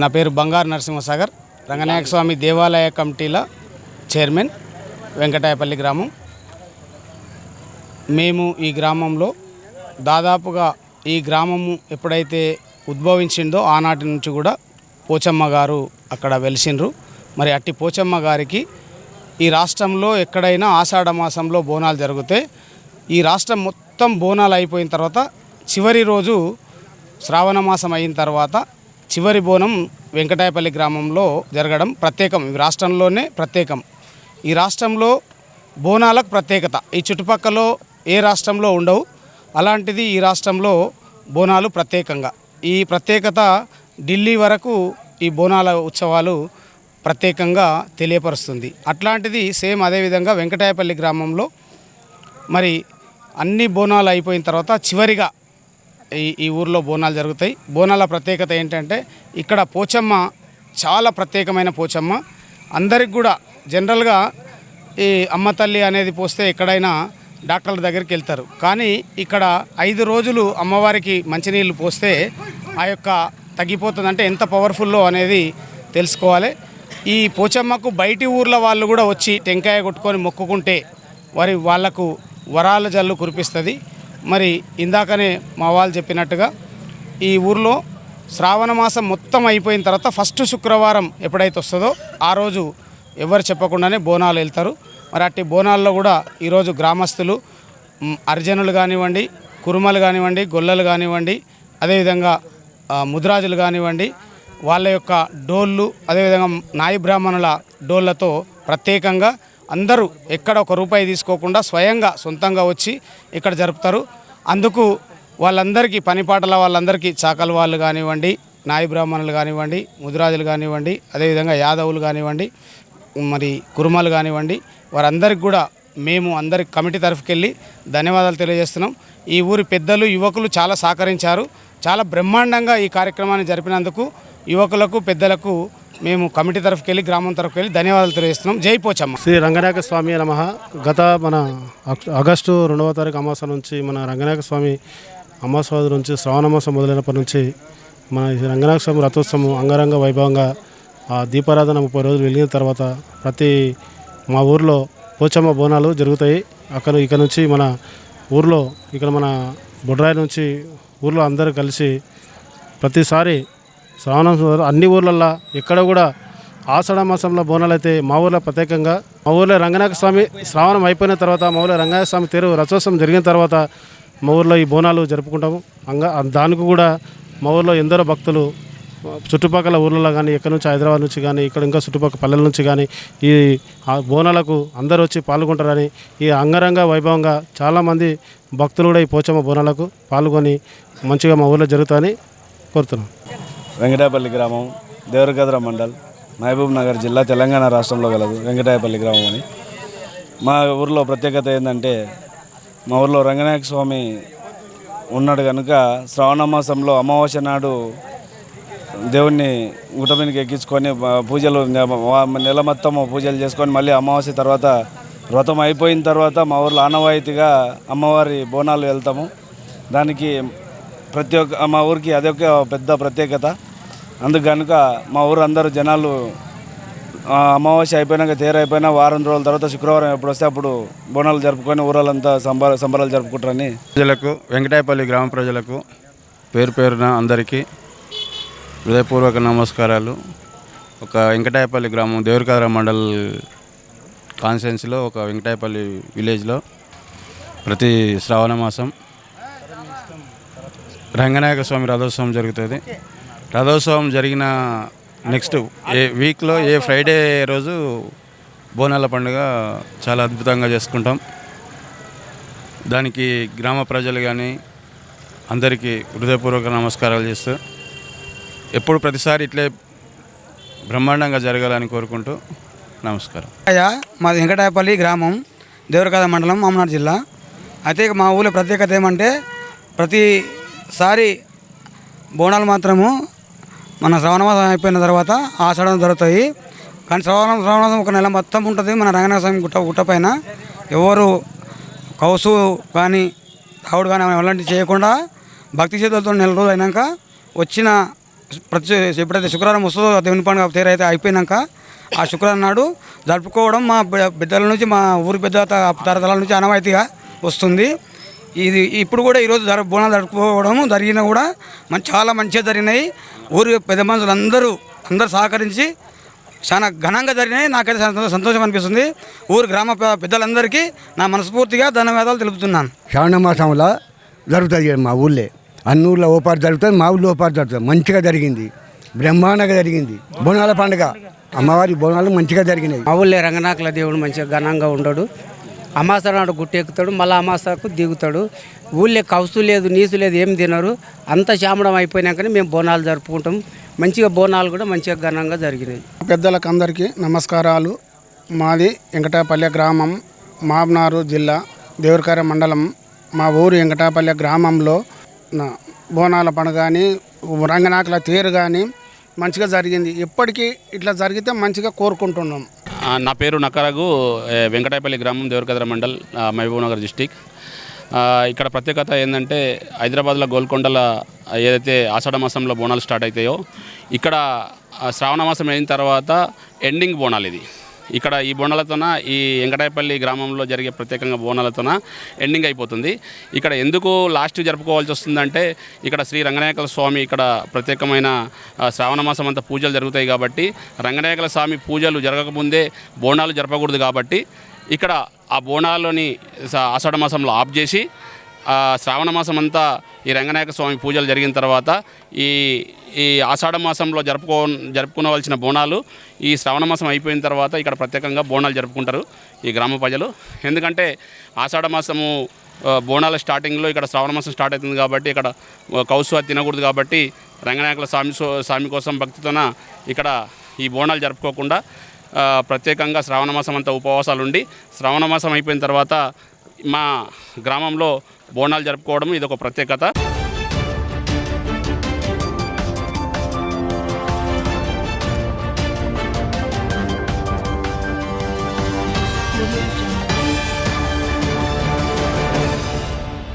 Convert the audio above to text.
నా పేరు బంగారు నరసింహసాగర్. రంగనాయక స్వామి దేవాలయ కమిటీల చైర్మన్ వెంకటాయపల్లి గ్రామం. మేము ఈ గ్రామంలో దాదాపుగా ఈ గ్రామము ఎప్పుడైతే ఉద్భవించిందో ఆనాటి నుంచి కూడా పోచమ్మ గారు అక్కడ వెలిసిండ్రు. మరి అట్టి పోచమ్మ గారికి ఈ రాష్ట్రంలో ఎక్కడైనా ఆషాఢ మాసంలో బోనాలు జరిగితే ఈ రాష్ట్రం మొత్తం బోనాలు అయిపోయిన తర్వాత చివరి రోజు శ్రావణ మాసం అయిన తర్వాత చివరి బోనం వెంకటాయపల్లి గ్రామంలో జరగడం ప్రత్యేకం. ఈ రాష్ట్రంలోనే ప్రత్యేకం. ఈ రాష్ట్రంలో బోనాలకు ప్రత్యేకత. ఈ చుట్టుపక్కల ఏ రాష్ట్రంలో ఉండవు. అలాంటిది ఈ రాష్ట్రంలో బోనాలు ప్రత్యేకంగా. ఈ ప్రత్యేకత ఢిల్లీ వరకు ఈ బోనాల ఉత్సవాలు ప్రత్యేకంగా తెలియపరుస్తుంది. అట్లాంటిది సేమ్ అదేవిధంగా వెంకటాయపల్లి గ్రామంలో మరి అన్ని బోనాలు అయిపోయిన తర్వాత చివరిగా ఈ ఈ ఊర్లో బోనాలు జరుగుతాయి. బోనాల ప్రత్యేకత ఏంటంటే ఇక్కడ పోచమ్మ చాలా ప్రత్యేకమైన పోచమ్మ. అందరికి కూడా జనరల్గా ఈ అమ్మ తల్లి అనేది పోస్తే ఎక్కడైనా డాక్టర్ల దగ్గరికి వెళ్తారు. కానీ ఇక్కడ ఐదు రోజులు అమ్మవారికి మంచినీళ్ళు పోస్తే ఆ యొక్క తగ్గిపోతుంది అంటే ఎంత పవర్ఫుల్లో అనేది తెలుసుకోవాలి. ఈ పోచమ్మకు బయటి ఊర్ల వాళ్ళు కూడా వచ్చి టెంకాయ కొట్టుకొని మొక్కుకుంటే వారి వాళ్ళకు వరాల జల్లు కురిపిస్తుంది. మరి ఇందాకనే మా వాళ్ళు చెప్పినట్టుగా ఈ ఊర్లో శ్రావణ మాసం మొత్తం అయిపోయిన తర్వాత ఫస్ట్ శుక్రవారం ఎప్పుడైతే వస్తుందో ఆ రోజు ఎవరు చెప్పకుండానే బోనాలు వెళ్తారు. మరి అట్టి బోనాల్లో కూడా ఈరోజు గ్రామస్తులు అర్జనులు కానివ్వండి కురుమలు కానివ్వండి గొల్లలు కానివ్వండి అదేవిధంగా ముద్రాజులు కానివ్వండి వాళ్ళ యొక్క డోళ్ళు అదేవిధంగా నాయి బ్రాహ్మణుల ప్రత్యేకంగా అందరూ ఎక్కడ ఒక రూపాయి తీసుకోకుండా స్వయంగా సొంతంగా వచ్చి ఇక్కడ జరుపుతారు. అందుకు వాళ్ళందరికీ పనిపాటల వాళ్ళందరికీ చాకల వాళ్ళు కానివ్వండి నాయి బ్రాహ్మణులు కానివ్వండి ముదిరాజులు కానివ్వండి అదేవిధంగా యాదవులు కానివ్వండి మరి కురుమలు కానివ్వండి వారందరికి కూడా మేము అందరి కమిటీ తరఫుకెళ్ళి ధన్యవాదాలు తెలియజేస్తున్నాం. ఈ ఊరి పెద్దలు యువకులు చాలా సహకరించారు. చాలా బ్రహ్మాండంగా ఈ కార్యక్రమాన్ని జరిపినందుకు యువకులకు పెద్దలకు మేము కమిటీ తరఫుకెళ్ళి గ్రామం తరఫుకెళ్ళి ధన్యవాదాలు తెలియజేస్తున్నాం. జై పోచమ్మ. శ్రీ రంగనాయక స్వామి నమ. గత మన ఆగస్టు రెండవ తారీఖు అమాస నుంచి మన రంగనాయక స్వామి అమాసవాది నుంచి శ్రావణమాసం మొదలైనప్పటి నుంచి మన రంగనాయక స్వామి రథోత్సవం అంగరంగ వైభవంగా ఆ దీపారాధన ముప్పై రోజులు వెలిగిన తర్వాత ప్రతి మా ఊర్లో పోచమ్మ బోనాలు జరుగుతాయి. అక్కడ ఇక్కడ నుంచి మన ఊర్లో ఇక్కడ మన బొడ్రాయి నుంచి ఊర్లో అందరూ కలిసి ప్రతిసారి శ్రావణ అన్ని ఊర్లల్లో ఇక్కడ కూడా ఆషాఢ మాసంలో బోనాలు అయితే మా ఊర్లో ప్రత్యేకంగా. మా ఊర్లో రంగనాయక స్వామి శ్రావణం అయిపోయిన తర్వాత మా ఊర్లో రంగనాయక స్వామి తేరు రథోత్సవం జరిగిన తర్వాత మా ఊర్లో ఈ బోనాలు జరుపుకుంటాము. అంగా దానికి కూడా మా ఊర్లో ఎందరో భక్తులు చుట్టుపక్కల ఊర్లలో కానీ ఎక్కడి నుంచి హైదరాబాద్ నుంచి కానీ ఇక్కడ ఇంకా చుట్టుపక్కల పల్లెల నుంచి కానీ ఈ బోనాలకు అందరూ వచ్చి పాల్గొంటారని ఈ అంగరంగ వైభవంగా చాలామంది భక్తులు కూడా ఈ పోచమ్మ బోనాలకు పాల్గొని మంచిగా మా ఊర్లో జరుగుతాయని కోరుతున్నాం. వెంకటాయపల్లి గ్రామం దేవరగద్ర మండల్ మహబూబ్ నగర్ జిల్లా తెలంగాణ రాష్ట్రంలో గలదు వెంకటాయపల్లి గ్రామం అని. మా ఊర్లో ప్రత్యేకత ఏంటంటే మా ఊర్లో రంగనాయక స్వామి ఉన్నాడు కనుక శ్రావణ మాసంలో అమావాస్య నాడు దేవుణ్ణి గుట్ట మీదకి ఎక్కించుకొని పూజలు నెల మొత్తం పూజలు చేసుకొని మళ్ళీ అమావాస్య తర్వాత వ్రతం అయిపోయిన తర్వాత మా ఊర్లో ఆనవాయితీగా అమ్మవారి బోనాలు వెళ్తాము. దానికి ప్రతి ఒక్క మా ఊరికి అదొక పెద్ద ప్రత్యేకత. అందుకు కనుక మా ఊరు అందరూ జనాలు అమావాస్య అయిపోయినాక తేరు అయిపోయినా వారం రోజుల తర్వాత శుక్రవారం ఎప్పుడు వస్తే అప్పుడు బోనాలు జరుపుకొని ఊరాలంతా సంబర సంబరాలు జరుపుకుంటారని. ప్రజలకు వెంకటాయపల్లి గ్రామ ప్రజలకు పేరు పేరున అందరికీ హృదయపూర్వక నమస్కారాలు. ఒక వెంకటాయపల్లి గ్రామం దేవరకాద్ర మండల్ కాన్స్టెన్సీలో ఒక వెంకటాయపల్లి విలేజ్లో ప్రతి శ్రావణ మాసం రంగనాయక స్వామి రథోత్సవం జరుగుతుంది. రథోత్సవం జరిగిన నెక్స్ట్ ఏ వీక్లో ఏ ఫ్రైడే రోజు బోనాల పండుగ చాలా అద్భుతంగా చేసుకుంటాం. దానికి గ్రామ ప్రజలు కానీ అందరికీ హృదయపూర్వక నమస్కారాలు చేస్తూ ఎప్పుడు ప్రతిసారి ఇట్లే బ్రహ్మాండంగా జరగాలని కోరుకుంటూ నమస్కారం. అయ్యా మాది వెంకటాయపల్లి గ్రామం దేవరకాద మండలం మామనాడు జిల్లా. అయితే ఇక మా ఊళ్ళో ప్రత్యేకత ఏమంటే ప్రతి సారి బోనాలు మాత్రము మన శ్రవణ మాసం అయిపోయిన తర్వాత ఆషాఢం జరుగుతాయి. కానీ శ్రవణ శ్రవణం ఒక నెల మొత్తం ఉంటుంది. మన రంగనాథ స్వామి గుట్ట గుట్ట పైన ఎవరు కౌసు కానీ రావుడు కానీ అలాంటివి చేయకుండా భక్తి చేతులతో నెల రోజులు అయినాక వచ్చిన ప్రతి ఎప్పుడైతే శుక్రవారం వస్తుందో దేవుని పండుగ అయితే అయిపోయినాక ఆ శుక్రవారం నాడు జరుపుకోవడం మా పెద్దల నుంచి మా ఊరి పెద్ద తరతరాల నుంచి ఆనవాయితీగా వస్తుంది. ఇది ఇప్పుడు కూడా ఈరోజు జర బోనాలు జరుపుకోవడం జరిగినా కూడా మన చాలా మంచిగా జరిగినాయి. ఊరి పెద్ద మనుషులు అందరూ అందరూ సహకరించి చాలా ఘనంగా జరిగినాయి. నాకైతే సంతో- సంతోషం అనిపిస్తుంది. ఊరి గ్రామ పెద్దలందరికీ నా మనస్ఫూర్తిగా ధన్యవాదాలు తెలుపుతున్నాను. శ్రావణ మాసంలో జరుగుతుంది మా ఊళ్ళో. అన్ని ఊళ్ళో ఓపాటు జరుగుతుంది మా ఊళ్ళో ఓపాటు జరుగుతుంది మంచిగా జరిగింది. బ్రహ్మాండంగా జరిగింది. బోనాల పండుగ. అమ్మవారి బోనాలు మంచిగా జరిగినాయి. మా ఊళ్ళో రంగనాకుల దేవుడు మంచిగా ఘనంగా ఉండడు. అమాస నాడు గుట్టెక్కుతాడు మళ్ళీ అమాసకు దిగుతాడు. ఊళ్ళో కౌసు లేదు నీసు లేదు ఏం తినరు. అంత శామడం అయిపోయినాకనే మేము బోనాలు జరుపుకుంటాం. మంచిగా బోనాలు కూడా మంచిగా ఘనంగా జరిగినాయి. పెద్దలకు అందరికీ నమస్కారాలు. మాది వెంకటాపల్లె గ్రామం మాబ్నారు జిల్లా దేవరకార మండలం. మా ఊరు వెంకటాపల్లె గ్రామంలో నా బోనాల పండుగ కానీ రంగనాకుల తేరు కానీ మంచిగా జరిగింది. ఎప్పటికీ ఇట్లా జరిగితే మంచిగా కోరుకుంటున్నాం. నా పేరు నకరగు వెంకటాయపల్లి గ్రామం దేవరకద్ర మండల్ ఆ, మహబూబ్ నగర్ డిస్టిక్ ఇక్కడ ప్రత్యేకత ఏంటంటే హైదరాబాద్లో గోల్కొండల ఏదైతే ఆషాఢ మాసంలో బోనాలు స్టార్ట్ అవుతాయో ఇక్కడ శ్రావణ మాసం అయిన తర్వాత ఎండింగ్ బోనాలు ఇది. ఇక్కడ ఈ బోనాలతోన ఈ వెంకటాయపల్లి గ్రామంలో జరిగే ప్రత్యేకంగా బోనాలతోన ఎండింగ్ అయిపోతుంది. ఇక్కడ ఎందుకు లాస్ట్ జరుపుకోవాల్సి వస్తుందంటే ఇక్కడ శ్రీ రంగనాయకుల స్వామి ఇక్కడ ప్రత్యేకమైన శ్రావణ మాసం అంతా పూజలు జరుగుతాయి కాబట్టి రంగనాయకుల స్వామి పూజలు జరగకముందే బోనాలు జరపకూడదు కాబట్టి ఇక్కడ ఆ బోనాలని ఆషాఢ మాసంలో ఆఫ్ చేసి శ్రావణ మాసం అంతా ఈ రంగనాయక స్వామి పూజలు జరిగిన తర్వాత ఈ ఈ ఆషాఢ మాసంలో జరుపుకో జరుపుకోవలసిన బోనాలు ఈ శ్రావణ మాసం అయిపోయిన తర్వాత ఇక్కడ ప్రత్యేకంగా బోనాలు జరుపుకుంటారు ఈ గ్రామ ప్రజలు. ఎందుకంటే ఆషాఢ మాసము బోనాల స్టార్టింగ్లో ఇక్కడ శ్రావణ మాసం స్టార్ట్ అవుతుంది కాబట్టి ఇక్కడ కౌసువ కౌసు అది తినకూడదు కాబట్టి రంగనాయకుల స్వామి స్వామి కోసం భక్తితోన ఇక్కడ ఈ బోనాలు జరుపుకోకుండా ప్రత్యేకంగా శ్రావణ మాసం అంతా ఉపవాసాలు ఉండి శ్రావణ మాసం అయిపోయిన తర్వాత మా గ్రామంలో బోనాలు జరుపుకోవడం ఇది ఒక ప్రత్యేకత.